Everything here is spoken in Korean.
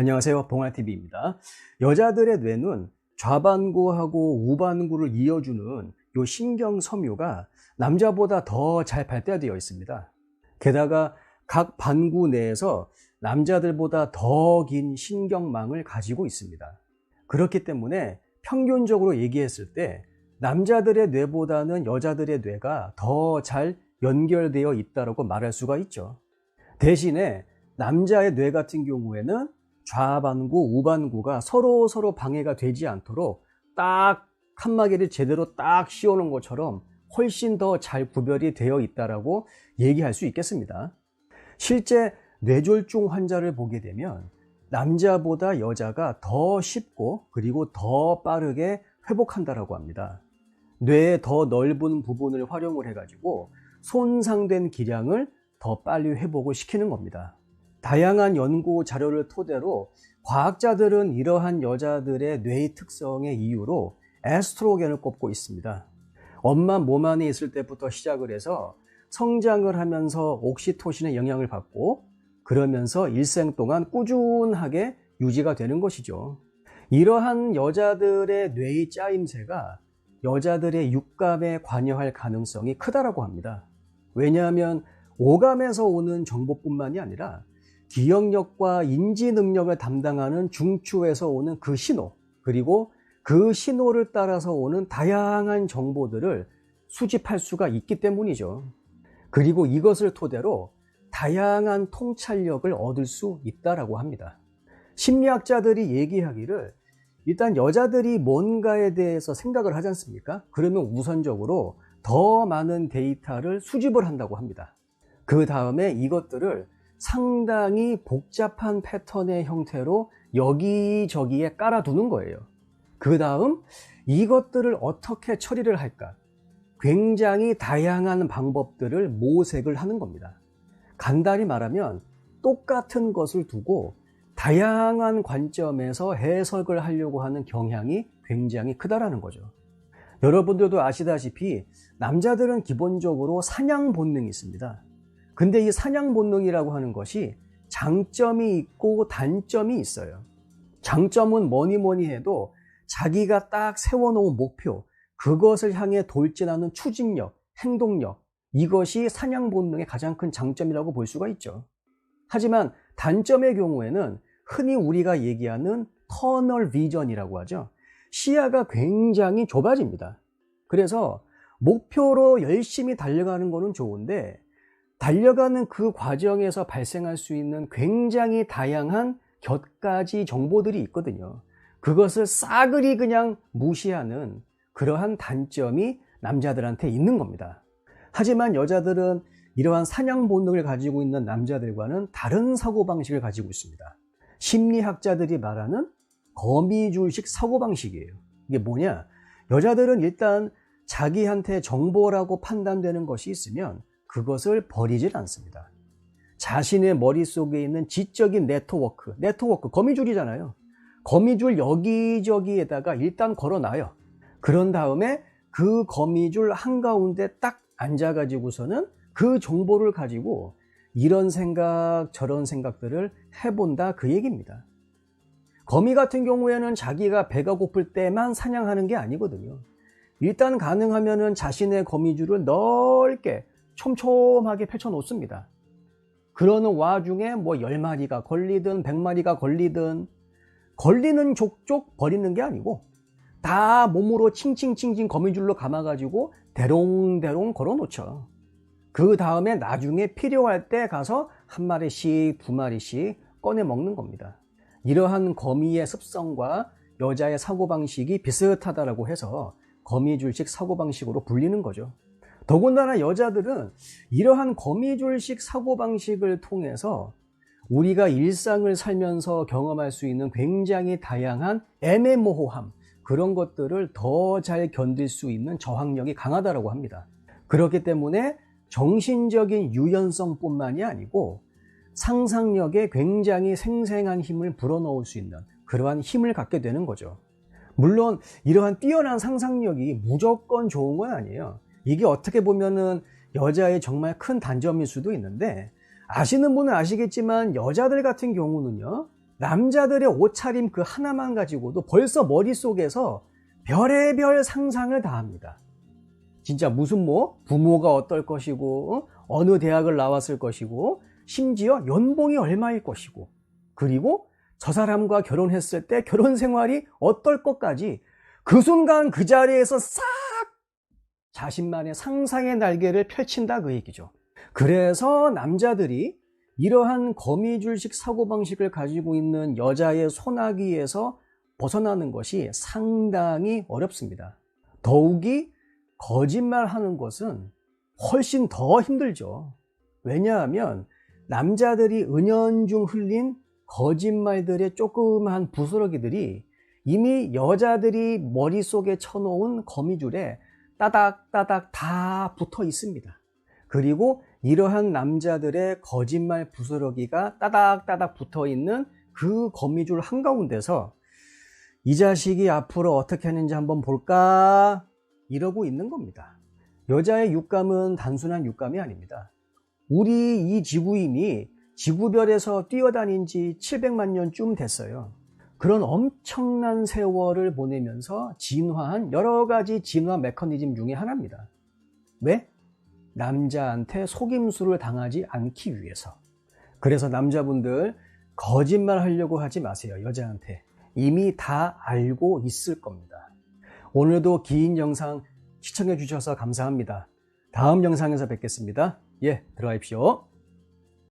안녕하세요. 봉알TV입니다. 여자들의 뇌는 좌반구하고 우반구를 이어주는 요 신경 섬유가 남자보다 더 잘 발달되어 있습니다. 게다가 각 반구 내에서 남자들보다 더 긴 신경망을 가지고 있습니다. 그렇기 때문에 평균적으로 얘기했을 때 남자들의 뇌보다는 여자들의 뇌가 더 잘 연결되어 있다고 말할 수가 있죠. 대신에 남자의 뇌 같은 경우에는 좌반구, 우반구가 서로 서로 방해가 되지 않도록 딱 칸막이를 제대로 딱 씌워놓은 것처럼 훨씬 더 잘 구별이 되어 있다라고 얘기할 수 있겠습니다. 실제 뇌졸중 환자를 보게 되면 남자보다 여자가 더 쉽고 그리고 더 빠르게 회복한다라고 합니다. 뇌의 더 넓은 부분을 활용을 해가지고 손상된 기량을 더 빨리 회복을 시키는 겁니다. 다양한 연구 자료를 토대로 과학자들은 이러한 여자들의 뇌의 특성의 이유로 에스트로겐을 꼽고 있습니다. 엄마 몸 안에 있을 때부터 시작을 해서 성장을 하면서 옥시토신의 영향을 받고 그러면서 일생 동안 꾸준하게 유지가 되는 것이죠. 이러한 여자들의 뇌의 짜임새가 여자들의 육감에 관여할 가능성이 크다라고 합니다. 왜냐하면 오감에서 오는 정보뿐만이 아니라 기억력과 인지 능력을 담당하는 중추에서 오는 그 신호, 그리고 그 신호를 따라서 오는 다양한 정보들을 수집할 수가 있기 때문이죠. 그리고 이것을 토대로 다양한 통찰력을 얻을 수 있다라고 합니다. 심리학자들이 얘기하기를 일단 여자들이 뭔가에 대해서 생각을 하지 않습니까? 그러면 우선적으로 더 많은 데이터를 수집을 한다고 합니다. 그 다음에 이것들을 상당히 복잡한 패턴의 형태로 여기저기에 깔아두는 거예요. 그 다음 이것들을 어떻게 처리를 할까? 굉장히 다양한 방법들을 모색을 하는 겁니다. 간단히 말하면 똑같은 것을 두고 다양한 관점에서 해석을 하려고 하는 경향이 굉장히 크다라는 거죠. 여러분들도 아시다시피 남자들은 기본적으로 사냥 본능이 있습니다. 근데 이 사냥 본능이라고 하는 것이 장점이 있고 단점이 있어요. 장점은 뭐니 뭐니 해도 자기가 딱 세워놓은 목표, 그것을 향해 돌진하는 추진력, 행동력, 이것이 사냥 본능의 가장 큰 장점이라고 볼 수가 있죠. 하지만 단점의 경우에는 흔히 우리가 얘기하는 터널 비전이라고 하죠. 시야가 굉장히 좁아집니다. 그래서 목표로 열심히 달려가는 것은 좋은데 달려가는 그 과정에서 발생할 수 있는 굉장히 다양한 곁가지 정보들이 있거든요. 그것을 싸그리 그냥 무시하는 그러한 단점이 남자들한테 있는 겁니다. 하지만 여자들은 이러한 사냥 본능을 가지고 있는 남자들과는 다른 사고방식을 가지고 있습니다. 심리학자들이 말하는 거미줄식 사고방식이에요. 이게 뭐냐? 여자들은 일단 자기한테 정보라고 판단되는 것이 있으면 그것을 버리질 않습니다. 자신의 머릿속에 있는 지적인 네트워크, 네트워크, 거미줄이잖아요. 거미줄 여기저기에다가 일단 걸어놔요. 그런 다음에 그 거미줄 한가운데 딱 앉아가지고서는 그 정보를 가지고 이런 생각, 저런 생각들을 해본다 그 얘기입니다. 거미 같은 경우에는 자기가 배가 고플 때만 사냥하는 게 아니거든요. 일단 가능하면은 자신의 거미줄을 넓게 촘촘하게 펼쳐 놓습니다. 그러는 와중에 뭐 10마리가 걸리든 100마리가 걸리든 걸리는 족족 버리는 게 아니고 다 몸으로 칭칭칭칭 거미줄로 감아가지고 대롱대롱 걸어 놓죠. 그 다음에 나중에 필요할 때 가서 한 마리씩 두 마리씩 꺼내 먹는 겁니다. 이러한 거미의 습성과 여자의 사고방식이 비슷하다라고 해서 거미줄식 사고방식으로 불리는 거죠. 더군다나 여자들은 이러한 거미줄식 사고방식을 통해서 우리가 일상을 살면서 경험할 수 있는 굉장히 다양한 애매모호함, 그런 것들을 더 잘 견딜 수 있는 저항력이 강하다고 합니다. 그렇기 때문에 정신적인 유연성뿐만이 아니고 상상력에 굉장히 생생한 힘을 불어넣을 수 있는 그러한 힘을 갖게 되는 거죠. 물론 이러한 뛰어난 상상력이 무조건 좋은 건 아니에요. 이게 어떻게 보면은 여자의 정말 큰 단점일 수도 있는데 아시는 분은 아시겠지만 여자들 같은 경우는요 남자들의 옷차림 그 하나만 가지고도 벌써 머릿속에서 별의별 상상을 다 합니다. 진짜 무슨 뭐 부모가 어떨 것이고 어? 어느 대학을 나왔을 것이고 심지어 연봉이 얼마일 것이고 그리고 저 사람과 결혼했을 때 결혼 생활이 어떨 것까지 그 순간 그 자리에서 싹 자신만의 상상의 날개를 펼친다 그 얘기죠. 그래서 남자들이 이러한 거미줄식 사고방식을 가지고 있는 여자의 소나기에서 벗어나는 것이 상당히 어렵습니다. 더욱이 거짓말하는 것은 훨씬 더 힘들죠. 왜냐하면 남자들이 은연중 흘린 거짓말들의 조그마한 부스러기들이 이미 여자들이 머릿속에 쳐놓은 거미줄에 따닥따닥 다 붙어 있습니다. 그리고 이러한 남자들의 거짓말 부스러기가 따닥따닥 붙어 있는 그 거미줄 한가운데서 이 자식이 앞으로 어떻게 하는지 한번 볼까? 이러고 있는 겁니다. 여자의 육감은 단순한 육감이 아닙니다. 우리 이 지구인이 지구별에서 뛰어다닌 지 700만 년쯤 됐어요. 그런 엄청난 세월을 보내면서 진화한 여러 가지 진화 메커니즘 중에 하나입니다. 왜? 남자한테 속임수를 당하지 않기 위해서. 그래서 남자분들 거짓말 하려고 하지 마세요. 여자한테. 이미 다 알고 있을 겁니다. 오늘도 긴 영상 시청해 주셔서 감사합니다. 다음 영상에서 뵙겠습니다. 예, 들어가십시오.